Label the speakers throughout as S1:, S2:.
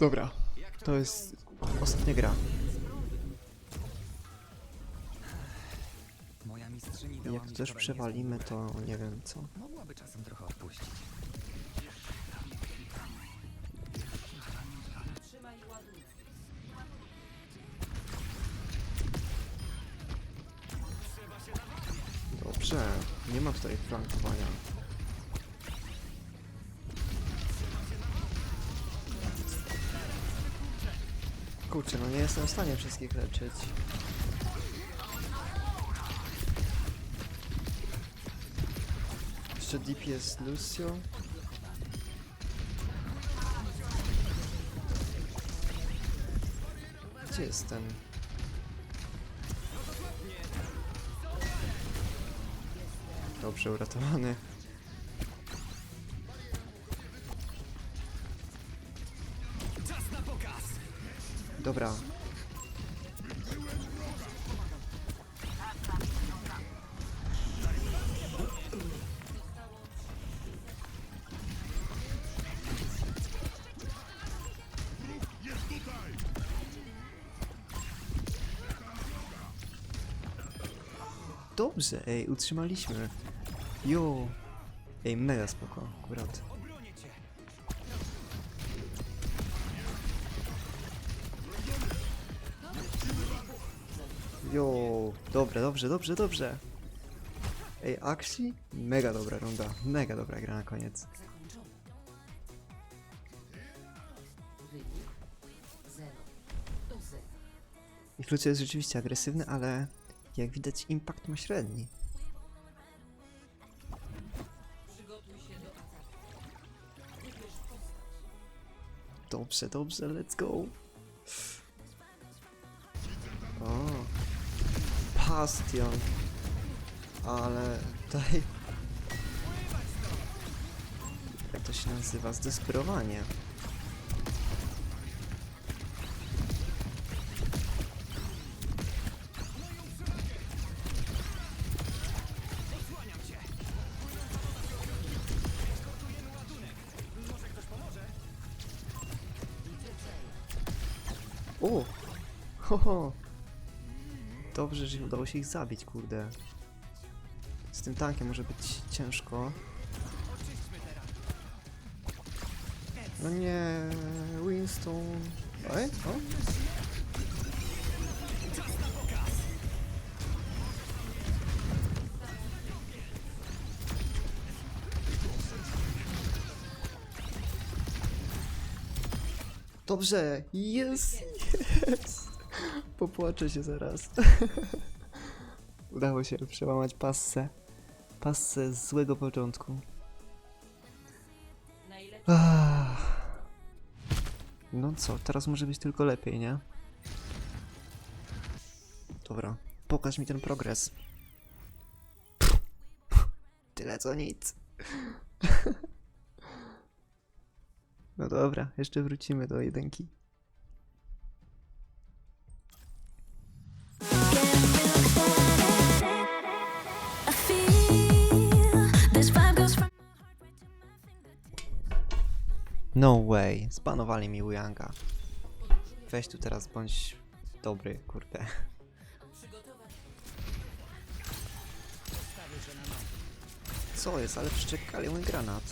S1: Dobra, to jest ostatnia gra. Jak też przewalimy, to nie wiem co.
S2: Mogłaby czasem trochę odpuścić.
S1: Dobrze, nie ma tutaj flankowania. Kurczę, no nie jestem w stanie wszystkich leczyć. Jeszcze DPS Lucio. Gdzie jest ten? Dobrze uratowany. Dobra. Dobrze, ej, utrzymaliśmy. Jo. Ej, mega spoko, akurat. Jo, dobre, dobrze, dobrze, dobrze. Ej, Axi? Mega dobra runda, mega dobra gra na koniec.
S3: Zakończony. Wynik 0 do 0.
S1: Ich Lucio jest rzeczywiście agresywny, ale jak widać impact ma średni. Dobrze, dobrze, let's go. Bastion. Ale tutaj... Jak to się nazywa? Zdesperowanie. O! Ho. Dobrze, że udało się ich zabić, kurde. Z tym tankiem może być ciężko. No nie, Winston. Oj, o. Dobrze, jest, jest. Popłaczę się zaraz. Udało się przełamać passę. Passę z złego początku. No co, teraz może być tylko lepiej, nie? Dobra, pokaż mi ten progres. Tyle co nic. No dobra, jeszcze wrócimy do jedynki. No way, zbanowali mi Wuyanga. Weź tu teraz bądź dobry, kurde. Co jest, ale przeczekali mój granat.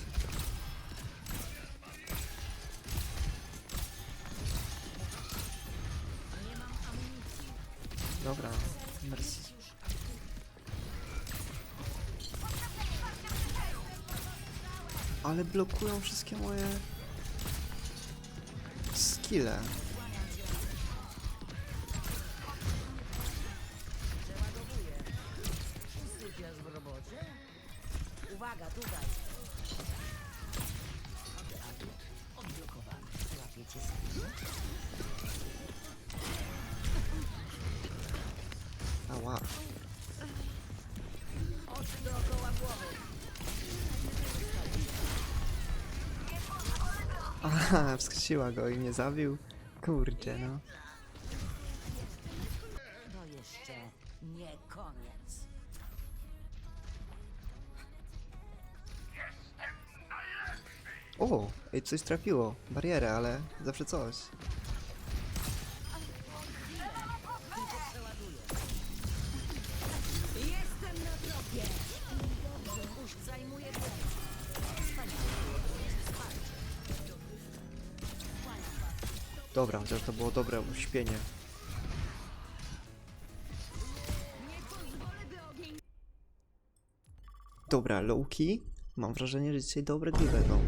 S1: Dobra, merci. Ale blokują wszystkie moje skille.
S3: Uwaga, tutaj. Odblokowany. Łapiecie sobie.
S1: Ała.
S3: Oczy dookoła głowy.
S1: Aha, wskrzesiła go i mnie zabił. Kurczę, no.
S3: To jeszcze nie koniec.
S1: O, ej, coś trafiło. Barierę, ale zawsze coś. Dobra, chociaż to było dobre uśpienie. Dobra, Lowki. Mam wrażenie, że dzisiaj dobre gry będą.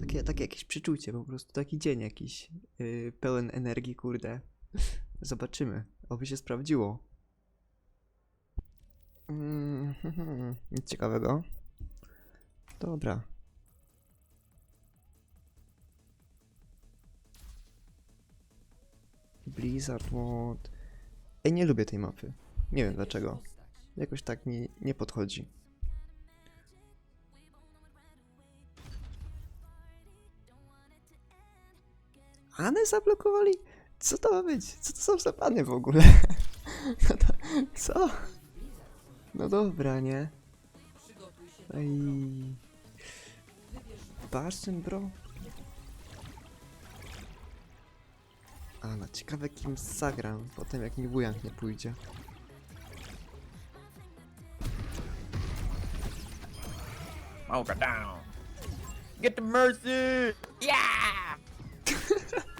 S1: Takie, takie jakieś przeczucie, po prostu taki dzień jakiś. Yy, pełen energii, kurde. Zobaczymy, oby się sprawdziło. Mm, nic ciekawego. Dobra. Blizzard World. Ej, nie lubię tej mapy. Nie wiem dlaczego. Jakoś tak mi nie podchodzi. Anę zablokowali? Co to ma być? Co to są za pany w ogóle? No to, co? No dobra, nie? Ej. Bastion, bro? A, no ciekawe kim zagram, potem jak mi wujank nie pójdzie.
S2: Mocha down. Get the mercy! Yeah!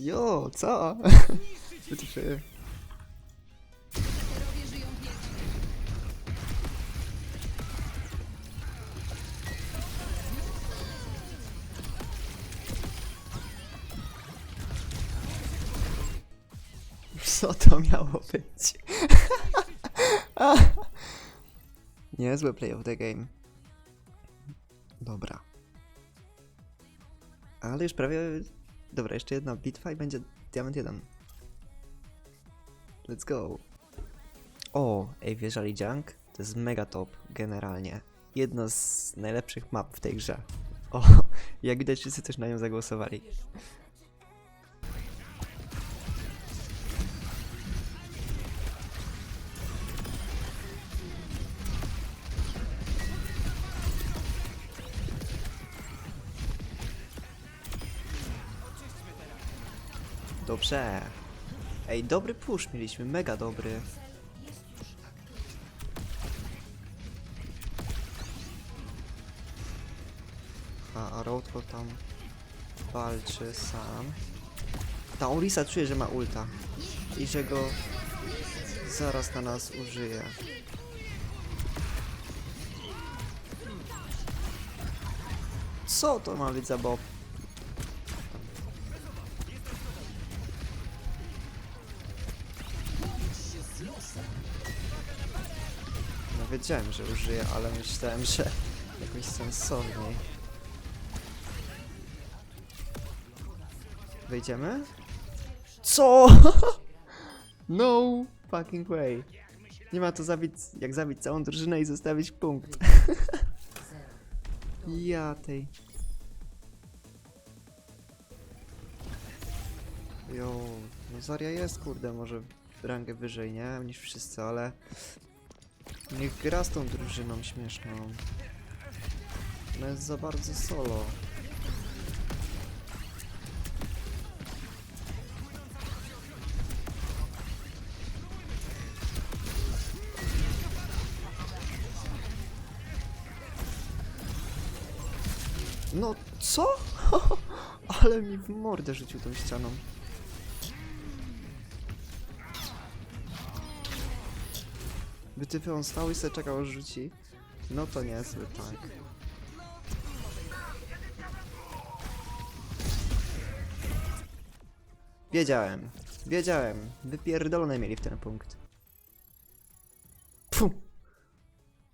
S1: Jo, co? Co tu się dzieje? Co to miało być? Niezłe play of the game. Dobra. Ale już prawie... Dobra, jeszcze jedna bitwa i będzie Diamond 1. Let's go. O, ej, wierzali Junk? To jest mega top, generalnie. Jedna z najlepszych map w tej grze. O, jak widać wszyscy też na nią zagłosowali. Dobrze. Ej, dobry push mieliśmy, mega dobry. A, a Roadhog tam walczy sam. Ta Orisa czuje, że ma ulta. I że go zaraz na nas użyje. Co to ma być za bob? No wiedziałem, że użyję, ale myślałem, że jakoś sensowniej. Wejdziemy? Co? No fucking way. Nie ma to zabić, jak zabić całą drużynę i zostawić punkt. ja tej. Jo, no Zaria jest kurde, może rangę wyżej, nie? Niż wszyscy, ale Niech gra z tą drużyną śmieszną. Ona jest za bardzo solo. No, co? Ale mi w mordę rzucił tą ścianą. By typy on stał i sobie czekał aż rzuci. No to niezły, tak. Wiedziałem, wiedziałem. Wypierdolone mieli w ten punkt.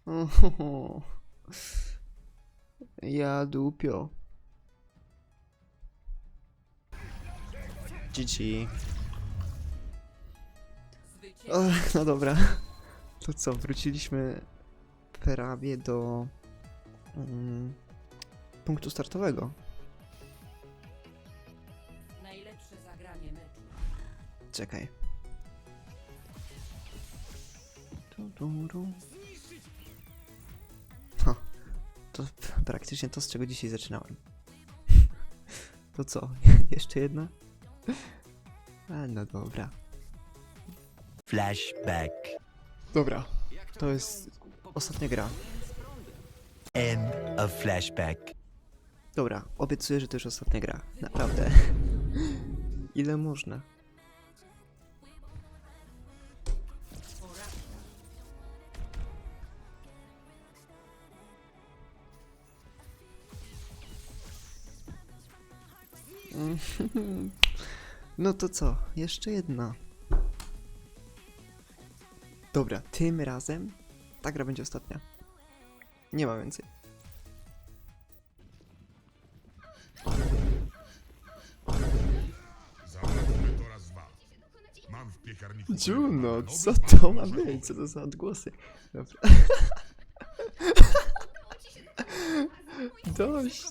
S1: Ohoho. Ja dupio. GG. No dobra. To co, wróciliśmy prawie do mm, punktu startowego.
S3: Najlepsze zagranie meczu.
S1: Czekaj. Tu, tu, tu. Ha, to praktycznie to, z czego dzisiaj zaczynałem. To co? Jeszcze jedna? A, no dobra.
S4: Flashback.
S1: Dobra, to jest ostatnia gra.
S4: End of flashback.
S1: Dobra, obiecuję, że to już ostatnia gra. Naprawdę. Ile można? No to co? Jeszcze jedna. Dobra, tym razem ta gra będzie ostatnia. Nie ma więcej.
S5: Zapewne to raz dwa. Mam w piekarniku...
S1: Juno, co to ma być? Co to za odgłosy? Dobra. Dość.